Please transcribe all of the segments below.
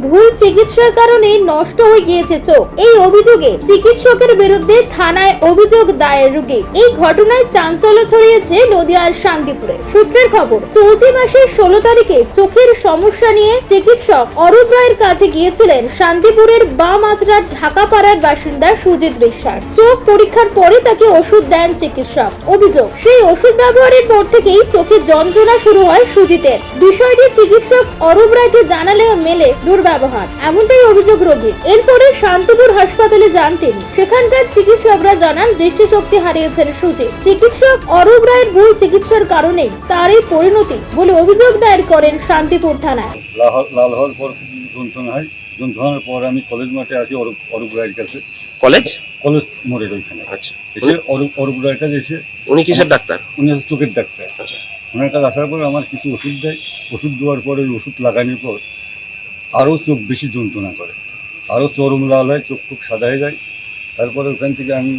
ভুল চিকিৎসার কারণে নষ্ট হয়ে গিয়েছে চোখ। এই অভিযোগে চিকিৎসকের বিরুদ্ধে থানায় অভিযোগ দায়ের রোগী। এই ঘটনায় চাঞ্চল্য ছড়িয়েছে নদিয়ার শান্তিপুরে। সূত্রের খবর, চলতি মাসের ষোলো তারিখে চোখের সমস্যা নিয়ে চিকিৎসক অরূপ রায়ের কাছে গিয়েছিলেন শান্তিপুরের বাম আচরার ঢাকাপাড়ার বাসিন্দা সুজিত বিশ্বাস। চোখ পরীক্ষার পরে তাকে ওষুধ দেন চিকিৎসক। অভিযোগ, সেই ওষুধ ব্যবহারের পর থেকেই চোখে যন্ত্রণা শুরু হয় সুজিতের। বিষয়টি চিকিৎসক অরূপ রায়কে জানালেও মেলে দুর্ব্যবহার এমনটাই অভিযোগ রোগীর এরপরে শান্তিপুর হাসপাতালে যান তিনি। সেখানকার চিকিৎসকরা জানান দৃষ্টিশক্তি হারিয়েছেন সুজিত। চিকিৎসক অরূপ রায়ের ভুল চিকিৎসার কারণেই তার এই পরিণতি বলে অভিযোগ দায়ের করেন শান্তিপুর থানায়। লাল হওয়ার পর যন্ত্রণা হয় যন্ত্রণার পর আমি কলেজ মাঠে আসি অরূপ অরূপ রায়ের কাছে। কলেজ? কলেজ মোড়ের ওইখানে। আচ্ছা। এসে অরূপ অরূপ রায়ের কাছে এসে উনি কিসের ডাক্তার? উনি হচ্ছে চোখের ডাক্তার। আচ্ছা। ওনার কাছে আসার পরে আমার কিছু ওষুধ দেয়। ওষুধ দেওয়ার পর ওই ওষুধ লাগানোর পর আরও চোখ বেশি যন্ত্রণা করে। আরও চরম লাল হয় চোখ খুব সাদা হয়ে যায়। তারপরে ওখান থেকে আমি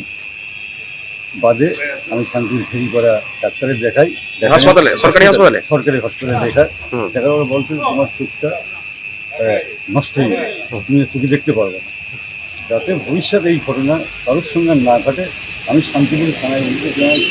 বাদে আমি শান্তির ফেরি করা ডাক্তারের দেখাই হাসপাতালে? সরকারি হাসপাতালে? সরকারি হাসপাতালে দেখায় হুম। দেখার পরে বলছে তোমার চোখটা নষ্ট হয়ে তুমি চোখে দেখতে পারবে না। যাতে ভবিষ্যতে এই ঘটনা কারোর সঙ্গে না ঘটে আমি শান্তিপুর থানায় জানাই।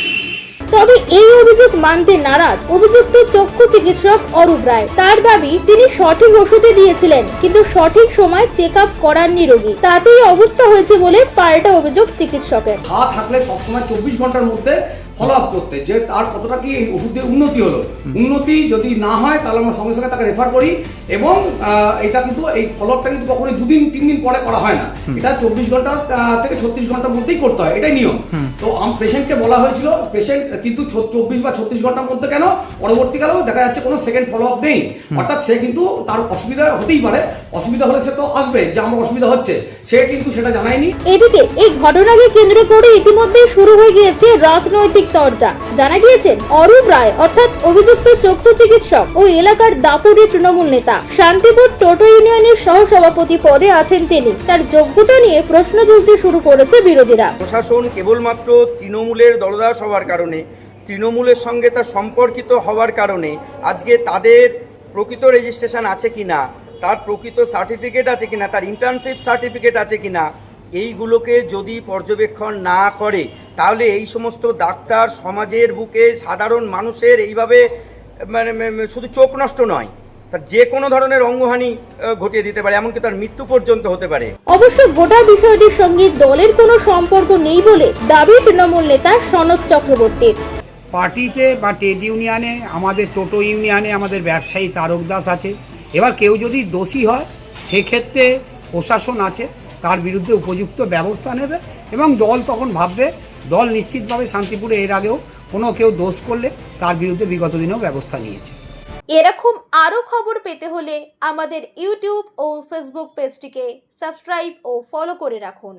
তবে এই অভিযোগ মানতে নারাজ। অভিযুক্ত চক্ষু চিকিৎসক অরূপ রায়। তার দাবি, তিনি সঠিক ওষুধে দিয়েছিলেন, কিন্তু সঠিক সময় চেক আপ করাননি রোগী। তাতেই অবস্থা হয়েছে বলে পাল্টা অভিযোগ চিকিৎসকের। থাকলে সবসময় চব্বিশ ঘণ্টার মধ্যে ফলো আপ করতে যে তার কতটা কি ওষুধ দিয়ে উন্নতি হলো। উন্নতি যদি না হয় তাহলে আমরা সঙ্গে সঙ্গে তাকে রেফার করি এবং এটা কিন্তু এই ফলো আপটা কিন্তু কখনোই দুদিন তিন দিন পরে করা হয় না। এটা চব্বিশ ঘণ্টা থেকে ছত্রিশ ঘণ্টার মধ্যেই করতে হয় এটাই নিয়ম। তো পেশেন্টকে বলা হয়েছিল পেশেন্ট কিন্তু চব্বিশ বা ছত্রিশ ঘণ্টার মধ্যে কেন? পরবর্তীকালেও দেখা যাচ্ছে কোনো সেকেন্ড ফলো আপ নেই অর্থাৎ সে কিন্তু তার অসুবিধা হতেই পারে অসুবিধা হলে সে তো আসবে যে আমার অসুবিধা হচ্ছে সে কিন্তু সেটা জানায়নি। এদিকে এই ঘটনাকে কেন্দ্র করে ইতিমধ্যে শুরু হয়ে গিয়েছে রাজনৈতিক তরজা জানা গিয়েছেন অরূপ রায় অর্থাৎ অভিযুক্ত চক্ষু চিকিৎসক ও এলাকার দাপুরি তৃণমূল নেতা। শান্তিপুর টোটো ইউনিয়নের সহসভাপতি পদে আছেন তিনি। তার যোগ্যতা নিয়ে প্রশ্ন তুলতে শুরু করেছে বিরোধীরা। প্রশাসন কেবলমাত্র তৃণমূলের দলদাস হওয়ার কারণে, তৃণমূলের সঙ্গে তার সম্পর্কিত হওয়ার কারণে আজকে তাদের প্রকৃত রেজিস্ট্রেশন আছে কি না তার প্রকৃত সার্টিফিকেট আছে কিনা, তার ইন্টার্নশিপ সার্টিফিকেট আছে কি না এইগুলোকে যদি পর্যবেক্ষণ না করে তাহলে এই সমস্ত ডাক্তার সমাজের বুকে সাধারণ মানুষের এইভাবে মানে শুধু চোখ নষ্ট নয় তার যে কোনো ধরনের অঙ্গহানি ঘটিয়ে দিতে পারে এমনকি তার মৃত্যু পর্যন্ত হতে পারে। অবশ্য গোটা বিষয়টির সঙ্গে দলের কোনো সম্পর্ক নেই বলে দাবি তৃণমূল নেতা সনদ চক্রবর্তীর। পার্টিতে বা ট্রেড ইউনিয়নে আমাদের টোটো ইউনিয়নে আমাদের ব্যবসায়ী তারক দাস আছে। এবার কেউ যদি দোষী হয় সেক্ষেত্রে প্রশাসন আছে। তার বিরুদ্ধে উপযুক্ত ব্যবস্থা নেবে এবং দল তখন ভাববে, দল নিশ্চিতভাবে শান্তিপুরে এর আগেও কোনো কেউ দোষ করলে তার বিরুদ্ধে বিগত দিনেও ব্যবস্থা নিয়েছে। এরকম আরও খবর পেতে হলে আমাদের ইউটিউব ও ফেসবুক পেজটিকে সাবস্ক্রাইব ও ফলো করে রাখুন।